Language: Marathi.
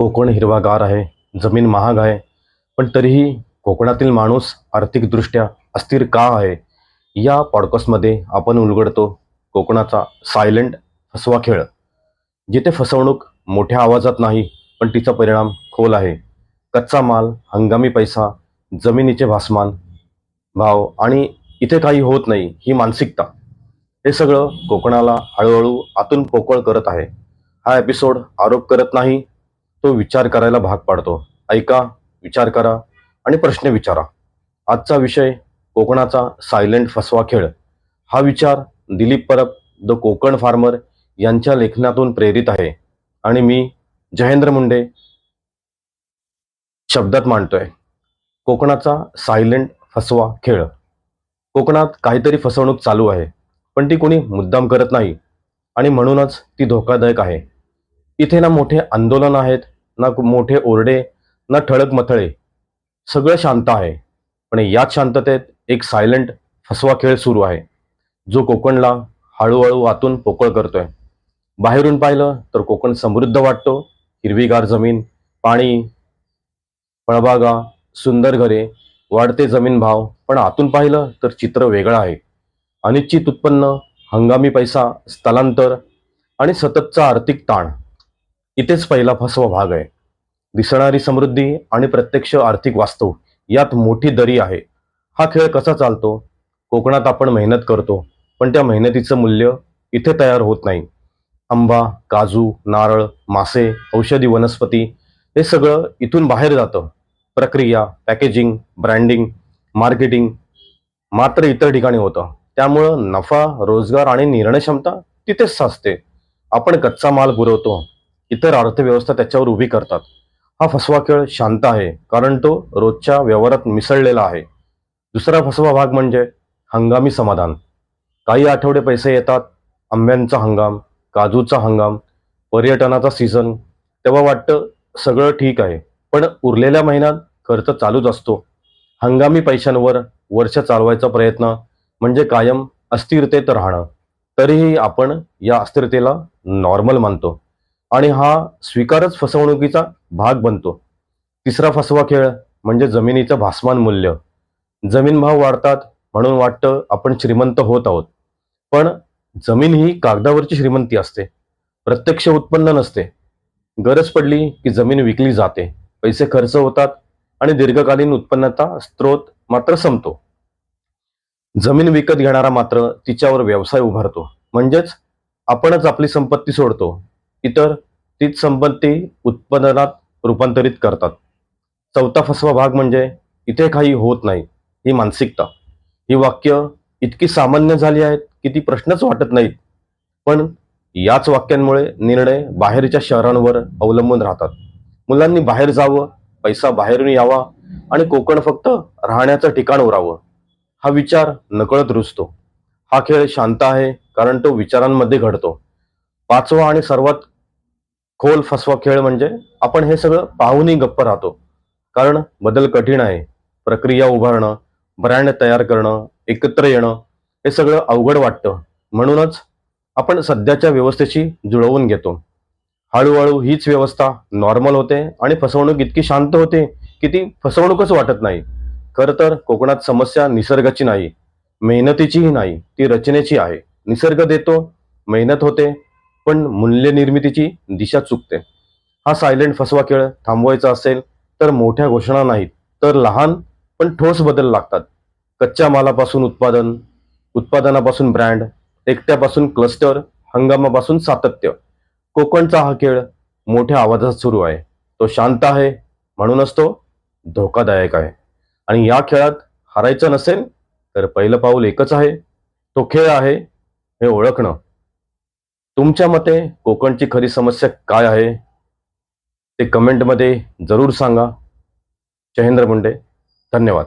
कोकण हिरवागार आहे जमीन महाग आहे पण तरीही कोकणातील माणूस आर्थिकदृष्ट्या अस्थिर का आहे? या पॉडकास्टमध्ये आपण उलगडतो कोकणाचा सायलेंट फसवा खेळ जिथे फसवणूक मोठ्या आवाजात नाही पण तिचा परिणाम खोल आहे. कच्चा माल हंगामी पैसा जमिनीचे भासमान भाव आणि इथे काही होत नाही ही मानसिकता. हे सगळं कोकणाला हळूहळू आतून पोकळ करत आहे. हा एपिसोड आरोप करत नाही तो विचार करायला भाग पाडतो. ऐका विचार करा आणि प्रश्न विचारा. आजचा विषय कोकणाचा सायलेंट फसवा खेळ. हा विचार दिलीप परब द कोकण फार्मर यांच्या लेखनातून प्रेरित आहे आणि मी जयेंद्र मुंडे शब्दात मांडतोय. कोकणाचा सायलेंट फसवा खेळ. कोकणात काहीतरी फसवणूक चालू आहे पण ती कोणी मुद्दाम करत नाही आणि म्हणूनच ती धोकादायक आहे. इथे ना मोठे आंदोलन आहेत ना मोठे ओरडे ना ठळक मथळे. सगळं शांत आहे. पण याच शांततेत एक सायलेंट फसवा खेळ सुरू आहे. जो कोकणला हळूहळू आतून पोकळ करतोय. बाहेरून पाहिलं तर कोकण समृद्ध वाटतो. हिरवीगार जमीन पाणी फळबागा सुंदर घरे वाढते जमीन भाव. पण आतून पाहिलं तर चित्र वेगळं आहे. अनिश्चित उत्पन्न हंगामी पैसा स्थलांतर आणि सततचा आर्थिक ताण. इथेच पहिला फसवा भाग आहे. दिसणारी समृद्धी आणि प्रत्यक्ष आर्थिक वास्तव यात मोठी दरी आहे. हा खेळ कसा चालतो? कोकणात आपण मेहनत करतो पण त्या मेहनतीचं मूल्य इथे तयार होत नाही. आंबा काजू नारळ मासे औषधी वनस्पती हे सगळं इथून बाहेर जातं. प्रक्रिया पॅकेजिंग ब्रँडिंग मार्केटिंग मात्र इतर ठिकाणी होतं. त्यामुळं नफा रोजगार आणि निर्णय क्षमता तिथेच साचते. आपण कच्चा माल पुरवतो इतर अर्थव्यवस्था त्याच्यावर उभी करतात. हा फसवा खेळ शांत आहे कारण तो रोजच्या व्यवहारात मिसळलेला आहे. दुसरा फसवा भाग म्हणजे हंगामी समाधान. काही आठवडे पैसे येतात आंब्यांचा हंगाम काजूचा हंगाम पर्यटनाचा सीझन. तेव्हा वाटतं सगळं ठीक आहे पण उरलेल्या महिन्यात खर्च चालूच असतो. हंगामी पैशांवर वर्ष चालवायचा प्रयत्न म्हणजे कायम अस्थिरतेत राहणं. तरीही आपण या अस्थिरतेला नॉर्मल मानतो. आणि हा स्वीकारच फसवणुकीचा भाग बनतो. तिसरा फसवा खेळ म्हणजे जमिनीचं भासमान मूल्य. जमीन भाव वाढतात म्हणून वाटतं आपण श्रीमंत होत आहोत. पण जमीन ही कागदावरची श्रीमंती असते. प्रत्यक्ष उत्पन्न नसते. गरज पडली की जमीन विकली जाते. पैसे खर्च होतात आणि दीर्घकालीन उत्पन्नाचा स्रोत मात्र संपतो. जमीन विकत घेणारा मात्र तिच्यावर व्यवसाय उभारतो. म्हणजेच आपणच आपली संपत्ती सोडतो. इतर तीच संपत्ती उत्पादनात रूपांतरित करतात. चौथा फसवा भाग म्हणजे इथे काही होत नाही ही मानसिकता. ही वाक्य इतकी सामान्य झाली आहेत की ती प्रश्नच वाटत नाहीत. पण याच वाक्यांमुळे निर्णय बाहेरच्या शहरांवर अवलंबून राहतात. मुलांनी बाहेर जावं पैसा बाहेरून यावा आणि कोकण फक्त राहण्याचं ठिकाण उरावं. हा विचार नकळत रुजतो. हा खेळ शांत आहे कारण तो विचारांमध्ये घडतो. पाचवा आणि सर्वात खोल फसवा खेळ म्हणजे आपण हे सगळं पाहूनही गप्प राहतो. कारण बदल कठीण आहे. प्रक्रिया उभारणं ब्रँड तयार करणं एकत्र येणं हे सगळं अवघड वाटतं. म्हणूनच आपण सध्याच्या व्यवस्थेशी जुळवून घेतो. हळूहळू हीच व्यवस्था नॉर्मल होते आणि फसवणूक इतकी शांत होते की ती फसवणूकच वाटत नाही. खरं तर कोकणात समस्या निसर्गाची नाही. मेहनतीचीही नाही. ती रचनेची आहे. निसर्ग देतो मेहनत होते पण मूल्य निर्मितीची दिशा चुकते. हा सायलेंट फसवा खेळ थांबवायचा असेल तर मोठ्या घोषणा नाहीत तर लहान पण ठोस बदल लागतात. कच्च्या मालापासून उत्पादन उत्पादनापासून ब्रँड एकट्यापासून क्लस्टर हंगामापासून सातत्य. कोकणचा हा खेळ मोठ्या आवाजात सुरू आहे. तो शांत आहे म्हणूनच तो धोकादायक आहे. आणि या खेळात हरायचं नसेल तर पहिलं पाऊल एकच आहे. तो खेळ आहे हे ओळखणं. तुमच्या मते कोकणची खरी समस्या काय आहे? ते कमेंटमध्ये जरूर सांगा. शहेंद्र मुंडे धन्यवाद.